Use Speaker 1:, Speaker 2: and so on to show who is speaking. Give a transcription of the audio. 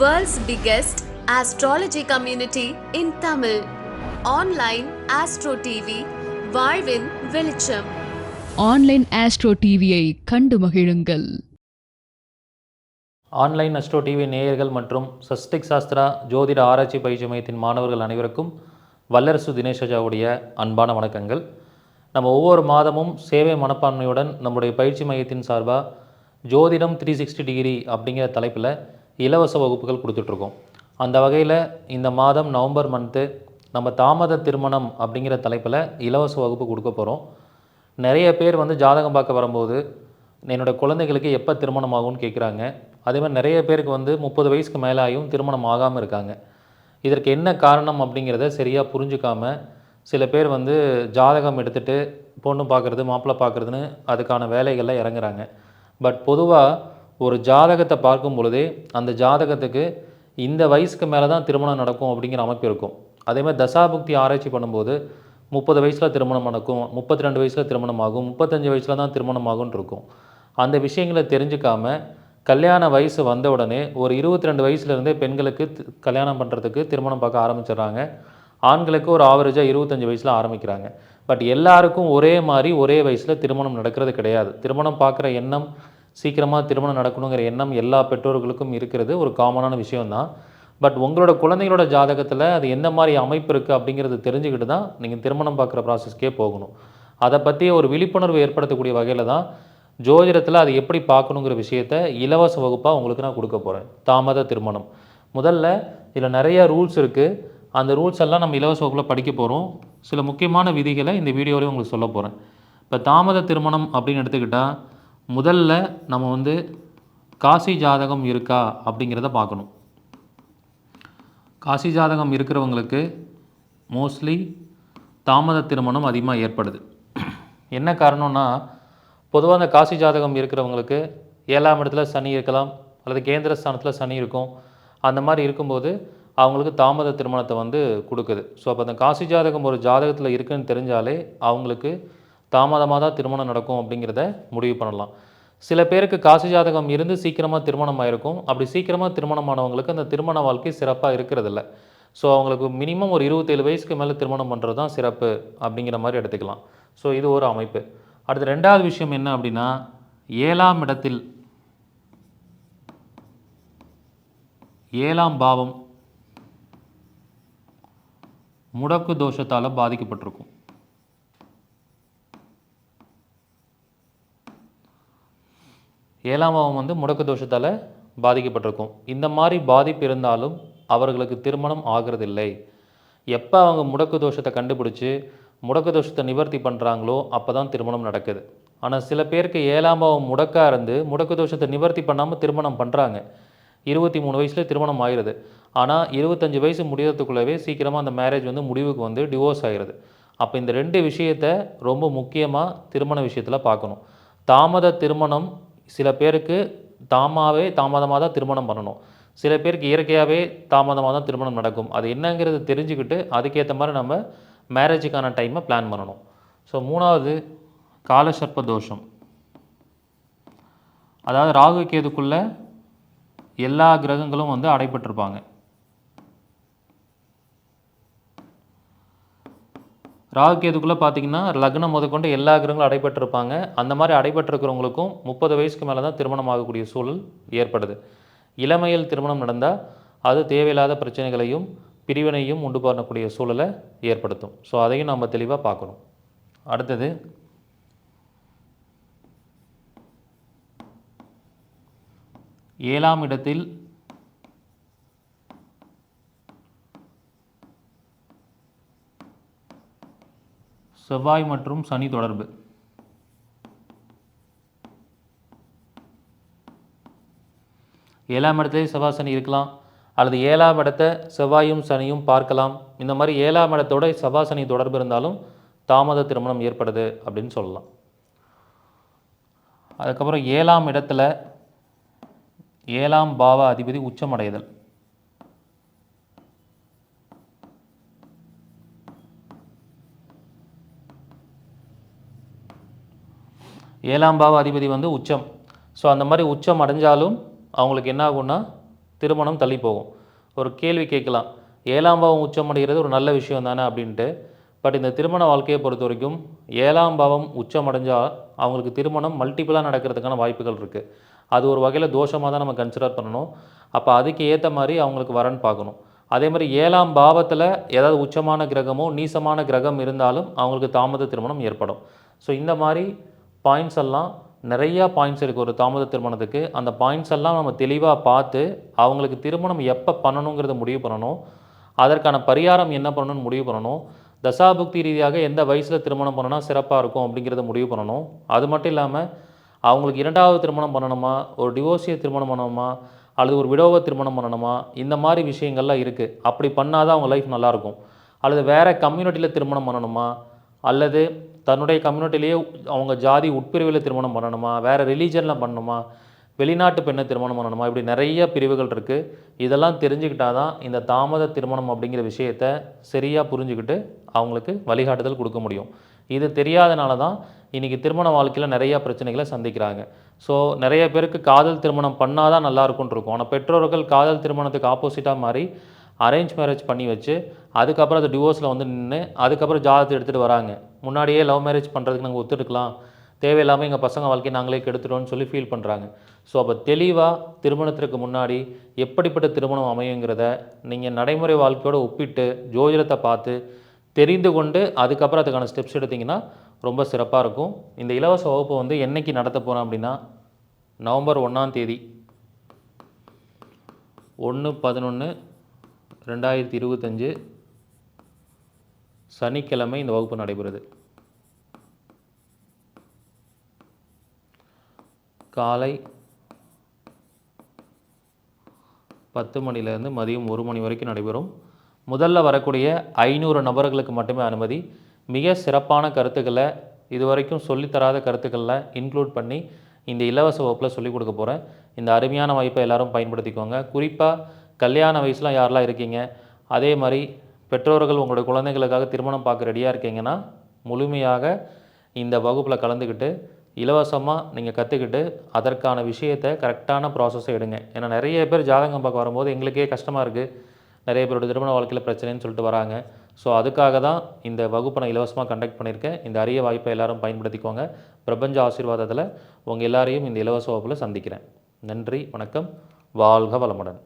Speaker 1: World's biggest astrology community in Tamil. Online Astro TV, வாழ்வின் வெளிச்சம்.
Speaker 2: Online astro டிவியை கண்டு மகிழுங்கள்.
Speaker 3: ஆன்லைன் அஸ்ட்ரோ டிவி நேயர்கள் மற்றும் சஸ்டிக் சாஸ்திரா ஜோதிட ஆராய்ச்சி பயிற்சி மையத்தின் மாணவர்கள் அனைவருக்கும் வல்லரசு தினேஷாவுடைய அன்பான வணக்கங்கள். நம்ம ஒவ்வொரு மாதமும் சேவை மனப்பான்மையுடன் நம்முடைய பயிற்சி மையத்தின் சார்பாக ஜோதிடம் த்ரீ சிக்ஸ்டி டிகிரி அப்படிங்கிற தலைப்பில் இலவச வகுப்புகள் கொடுத்துட்ருக்கோம். அந்த வகையில் இந்த மாதம் நவம்பர் மந்த்து நம்ம தாமத திருமணம் அப்படிங்கிற தலைப்பில் இலவச வகுப்பு கொடுக்க போகிறோம் நிறைய பேர் வந்து ஜாதகம் பார்க்க வரும்போது என்னோட குழந்தைகளுக்கு எப்போ திருமணம் ஆகும்னு கேட்குறாங்க அதேமாதிரி நிறைய பேருக்கு வந்து முப்பது வயசுக்கு மேலே ஆகியும் திருமணம் ஆகாமல் இருக்காங்க. இதற்கு என்ன காரணம் அப்படிங்கிறத சரியாக புரிஞ்சுக்காம சில பேர் வந்து ஜாதகம் எடுத்துகிட்டு பொண்ணு பார்க்குறது மாப்பிள்ளை பார்க்குறதுன்னு அதுக்கான வேலைகளில் இறங்குறாங்க. பட் பொதுவாக ஒரு ஜாதகத்தை பார்க்கும் பொழுதே அந்த ஜாதகத்துக்கு இந்த வயசுக்கு மேலே தான் திருமணம் நடக்கும் அப்படிங்கிற அமைப்பு இருக்கும். அதே மாதிரி தசாபுக்தி ஆராய்ச்சி பண்ணும்போது முப்பது வயசில் திருமணம் நடக்கும் முப்பத்தி ரெண்டு வயசில் திருமணம் ஆகும் முப்பத்தஞ்சு வயசில் தான் திருமணம் ஆகும்னு இருக்கும். அந்த விஷயங்களை தெரிஞ்சுக்காம கல்யாண வயசு வந்த உடனே ஒரு இருபத்தி ரெண்டு வயசுலேருந்தே பெண்களுக்கு கல்யாணம் பண்ணுறதுக்கு திருமணம் பார்க்க ஆரம்பிச்சிடுறாங்க. ஆண்களுக்கு ஒரு ஆவரேஜாக இருபத்தஞ்சு வயசில் ஆரம்பிக்கிறாங்க. பட் எல்லாருக்கும் ஒரே மாதிரி ஒரே வயசில் திருமணம் நடக்கிறது கிடையாது. திருமணம் பார்க்குற எண்ணம் சீக்கிரமாக திருமணம் நடக்கணுங்கிற எண்ணம் எல்லா பெற்றோர்களுக்கும் இருக்கிறது. ஒரு காமனான விஷயம்தான். பட் உங்களோட குழந்தைகளோட ஜாதகத்தில் அது எந்த மாதிரி அமைப்பு இருக்குது அப்படிங்கிறது தெரிஞ்சுக்கிட்டு தான் நீங்கள் திருமணம் பார்க்குற ப்ராசஸ்க்கே போகணும். அதை பற்றி ஒரு விழிப்புணர்வு ஏற்படுத்தக்கூடிய வகையில் தான் ஜோதிடத்தில் அது எப்படி பார்க்கணுங்கிற விஷயத்த இலவச வகுப்பாக உங்களுக்கு நான் கொடுக்க போகிறேன் தாமத திருமணம். முதல்ல இதில் நிறைய ரூல்ஸ் இருக்குது அந்த ரூல்ஸ் எல்லாம் நம்ம இலவச வகுப்பில் படிக்க போகிறோம் சில முக்கியமான விதிகளை இந்த வீடியோவிலையும் உங்களுக்கு சொல்ல போகிறேன் இப்போ தாமத திருமணம் அப்படின்னு எடுத்துக்கிட்டால் முதல்ல நம்ம வந்து காசி ஜாதகம் இருக்கா அப்படிங்கிறத பார்க்கணும். காசி ஜாதகம் இருக்கிறவங்களுக்கு மோஸ்ட்லி தாமத திருமணம் அதிகமாக ஏற்படுது. என்ன காரணம்னா பொதுவாக அந்த காசி ஜாதகம் இருக்கிறவங்களுக்கு ஏழாம் இடத்துல சனி இருக்கலாம் அல்லது கேந்திர ஸ்தானத்தில் சனி இருக்கும். அந்த மாதிரி இருக்கும்போது அவங்களுக்கு தாமத திருமணத்தை வந்து கொடுக்குது. ஸோ அப்போ அந்த காசி ஜாதகம் ஒரு ஜாதகத்தில் இருக்குதுன்னு தெரிஞ்சாலே அவங்களுக்கு தாமதமாக தான் திருமணம் நடக்கும் அப்படிங்கிறத முடிவு பண்ணலாம். சில பேருக்கு காசி ஜாதகம் இருந்து சீக்கிரமாக திருமணம் ஆயிருக்கும். அப்படி சீக்கிரமாக திருமணமானவங்களுக்கு அந்த திருமண வாழ்க்கை சிறப்பாக இருக்கிறதில்ல. ஸோ அவங்களுக்கு மினிமம் ஒரு இருபத்தேழு வயசுக்கு மேலே திருமணம் பண்ணுறது தான் சிறப்பு அப்படிங்கிற மாதிரி எடுத்துக்கலாம். ஸோ இது ஒரு அமைப்பு. அடுத்து ரெண்டாவது விஷயம் என்ன அப்படின்னா ஏழாம் இடத்தில் ஏழாம் பாவம் முடக்கு தோஷத்தால் பாதிக்கப்பட்டிருக்கும். ஏழாம் பாவம் வந்து முடக்கு தோஷத்தால் பாதிக்கப்பட்டிருக்கும். இந்த மாதிரி பாதிப்பு இருந்தாலும் அவர்களுக்கு திருமணம் ஆகிறதில்லை. எப்போ அவங்க முடக்கு தோஷத்தை கண்டுபிடிச்சி முடக்கு தோஷத்தை நிவர்த்தி பண்ணுறாங்களோ அப்போ தான் திருமணம் நடக்குது. ஆனால் சில பேருக்கு ஏழாம் பாவம் முடக்காக இருந்து முடக்கு தோஷத்தை நிவர்த்தி பண்ணாமல் திருமணம் பண்ணுறாங்க இருபத்தி மூணு வயசில் திருமணம் ஆகிடுது ஆனால் இருபத்தஞ்சி வயசு முடியறதுக்குள்ளவே சீக்கிரமாக அந்த மேரேஜ் வந்து முடிவுக்கு வந்து டிவோர்ஸ் ஆகிடுது அப்போ இந்த ரெண்டு விஷயத்தை ரொம்ப முக்கியமாக திருமண விஷயத்தில் பார்க்கணும். தாமத திருமணம் சில பேருக்கு தாமாவே தாமதமாக தான் திருமணம் பண்ணணும். சில பேருக்கு இயற்கையாகவே தாமதமாக தான் திருமணம் நடக்கும். அது என்னங்கிறது தெரிஞ்சுக்கிட்டு அதுக்கேற்ற மாதிரி நம்ம மேரேஜுக்கான டைமை பிளான் பண்ணணும். ஸோ மூணாவது காலசர்ப்ப தோஷம். அதாவது ராகு கேதுக்குள்ளே எல்லா கிரகங்களும் வந்து அடைபட்டிருப்பாங்க. ராகு கேதுக்குள்ளே பார்த்தீங்கன்னா லக்னம் முதற்கொண்டு எல்லா கிரகங்களும் அடைபட்டிருப்பாங்க. அந்த மாதிரி அடைபட்டிருக்கிறவங்களுக்கும் முப்பது வயசுக்கு மேலே தான் திருமணம் ஆகக்கூடிய சூழல் ஏற்படுது. இளமையில் திருமணம் நடந்தால் அது தேவையில்லாத பிரச்சனைகளையும் பிரிவினையும் உண்டு பண்ணக்கூடிய சூழலை ஏற்படுத்தும். ஸோ அதையும் நம்ம தெளிவாக பார்க்கணும். அடுத்தது ஏழாம் இடத்தில் செவ்வாய் மற்றும் சனி தொடர்பு. ஏழாம் இடத்துலேயே செவ்வாய் சனி இருக்கலாம். அல்லது ஏழாம் இடத்தை செவ்வாயும் சனியும் பார்க்கலாம். இந்த மாதிரி ஏழாம் இடத்தோட செவ்வாய் சனி தொடர்பு இருந்தாலும் தாமத திருமணம் ஏற்படுது அப்படின்னு சொல்லலாம். அதுக்கப்புறம் ஏழாம் இடத்துல ஏழாம் பாவ அதிபதி உச்சமடைதல். ஏழாம் பாவ அதிபதி வந்து உச்சம். ஸோ அந்த மாதிரி உச்சம் அடைஞ்சாலும் அவங்களுக்கு என்ன ஆகும்னா திருமணம் தள்ளி போகும். ஒரு கேள்வி கேட்கலாம். ஏழாம் பாவம் உச்சமடைகிறது ஒரு நல்ல விஷயம் தானே அப்படின்ட்டு. பட் இந்த திருமண வாழ்க்கையை பொறுத்த வரைக்கும் ஏழாம் பாவம் உச்சம் அடைஞ்சால் அவங்களுக்கு திருமணம் மல்டிபிளாக நடக்கிறதுக்கான வாய்ப்புகள் இருக்குது அது ஒரு வகையில் தோஷமாக தான் நம்ம கன்சிடர் பண்ணணும். அப்போ அதுக்கு ஏற்ற மாதிரி அவங்களுக்கு வரன் பார்க்கணும். அதே மாதிரி ஏழாம் பாவத்தில் ஏதாவது உச்சமான கிரகமோ நீசமான கிரகம் இருந்தாலும் அவங்களுக்கு தாமத திருமணம் ஏற்படும். ஸோ இந்த மாதிரி பாயிண்ட்ஸ் எல்லாம் நிறையா பாயிண்ட்ஸ் இருக்குது ஒரு தாமத திருமணத்துக்கு. அந்த பாயிண்ட்ஸ் எல்லாம் நம்ம தெளிவாக பார்த்து அவங்களுக்கு திருமணம் எப்போ பண்ணணுங்கிறத முடிவு பண்ணணும். அதற்கான பரிகாரம் என்ன பண்ணணும்னு முடிவு பண்ணணும். தசாபுக்தி ரீதியாக எந்த வயசில் திருமணம் பண்ணனா சிறப்பாக இருக்கும் அப்படிங்கிறத முடிவு பண்ணணும். அது மட்டும் இல்லாமல் அவங்களுக்கு இரண்டாவது திருமணம் பண்ணணுமா? ஒரு டிவோர்ஸியை திருமணம் பண்ணணுமா? அல்லது ஒரு விடோவை திருமணம் பண்ணணுமா? இந்த மாதிரி விஷயங்கள்லாம் இருக்குது அப்படி பண்ணாதான் அவங்க லைஃப் நல்லாயிருக்கும் அல்லது வேறு கம்யூனிட்டியில் திருமணம் பண்ணணுமா? அல்லது தன்னுடைய கம்யூனிட்டிலேயே அவங்க ஜாதி உட்பிரிவில் திருமணம் பண்ணணுமா? வேறு ரிலீஜனில் பண்ணணுமா? வெளிநாட்டு பெண்ணை திருமணம் பண்ணணுமா? இப்படி நிறைய பிரிவுகள் இருக்குது இதெல்லாம் தெரிஞ்சுக்கிட்டா தான் இந்த தாமத திருமணம் அப்படிங்கிற விஷயத்த சரியாக புரிஞ்சுக்கிட்டு அவங்களுக்கு வழிகாட்டுதல் கொடுக்க முடியும். இது தெரியாதனால தான் இன்றைக்கி திருமண வாழ்க்கையில் நிறையா பிரச்சனைகளை சந்திக்கிறாங்க. ஸோ நிறைய பேருக்கு காதல் திருமணம் பண்ணால் தான் நல்லா இருக்கும். ஆனால் பெற்றோர்கள் காதல் திருமணத்துக்கு ஆப்போசிட்டாக மாறி அரேஞ்ச் மேரேஜ் பண்ணி வச்சு அதுக்கப்புறம் அது டிவோர்ஸில் வந்து நின்று அதுக்கப்புறம் ஜாதகத்தை எடுத்துகிட்டு வராங்க. முன்னாடியே லவ் மேரேஜ் பண்ணுறதுக்கு நாங்கள் ஒத்துட்டுக்கலாம் தேவையில்லாமல் எங்கள் பசங்க வாழ்க்கையை நாங்களே கெடுத்துட்டோம்னு சொல்லி ஃபீல் பண்ணுறாங்க ஸோ அப்போ தெளிவாக திருமணத்திற்கு முன்னாடி எப்படிப்பட்ட திருமணம் அமையுங்கிறத நீங்கள் நடைமுறை வாழ்க்கையோடு ஒப்பிட்டு ஜோதிடத்தை பார்த்து தெரிந்து கொண்டு அதுக்கப்புறம் அதுக்கான ஸ்டெப்ஸ் எடுத்திங்கன்னா ரொம்ப சிறப்பாக இருக்கும். இந்த இலவச வகுப்பு வந்து என்னைக்கு நடத்த போகிறோம் அப்படின்னா நவம்பர் ஒன்றாம் தேதி. ஒன்று பதினொன்று ரெண்டாயிரத்தி இருபத்தஞ்சு சனிக்கிழமை இந்த வகுப்பு நடைபெறுது. காலை பத்து மணிலேருந்து மதியம் ஒரு மணி வரைக்கும் நடைபெறும். முதல்ல வரக்கூடிய ஐநூறு நபர்களுக்கு மட்டுமே அனுமதி. மிக சிறப்பான கருத்துக்களை இதுவரைக்கும் சொல்லித்தராத கருத்துக்களில் இன்க்ளூட் பண்ணி இந்த இலவச வகுப்பில் சொல்லிக் கொடுக்க போகிறேன் இந்த அருமையான வாய்ப்பை எல்லாரும் பயன்படுத்திக்கோங்க. குறிப்பாக கல்யாண வயசுலாம் யாரெல்லாம் இருக்கீங்க? அதே மாதிரி பெற்றோர்கள் உங்களுடைய குழந்தைகளுக்காக திருமணம் பார்க்க ரெடியாக இருக்கீங்கன்னா முழுமையாக இந்த வகுப்பில் கலந்துக்கிட்டு இலவசமாக நீங்கள் கற்றுக்கிட்டு அதற்கான விஷயத்தை கரெக்டான ப்ராசஸை எடுங்க. ஏன்னா நிறைய பேர் ஜாதகம் பார்க்க வரும்போது எங்களுக்கே கஷ்டமாக இருக்குது நிறைய பேரோட திருமண வாழ்க்கையில் பிரச்சனைன்னு சொல்லிட்டு வராங்க. ஸோ அதுக்காக தான் இந்த வகுப்பை நான் இலவசமாக கண்டக்ட் பண்ணியிருக்கேன். இந்த அரிய வாய்ப்பை எல்லாரும் பயன்படுத்திக்கோங்க. பிரபஞ்ச ஆசீர்வாதத்தில் உங்கள் எல்லாரையும் இந்த இலவச வகுப்பில் சந்திக்கிறேன். நன்றி வணக்கம். வாழ்க வளமுடன்.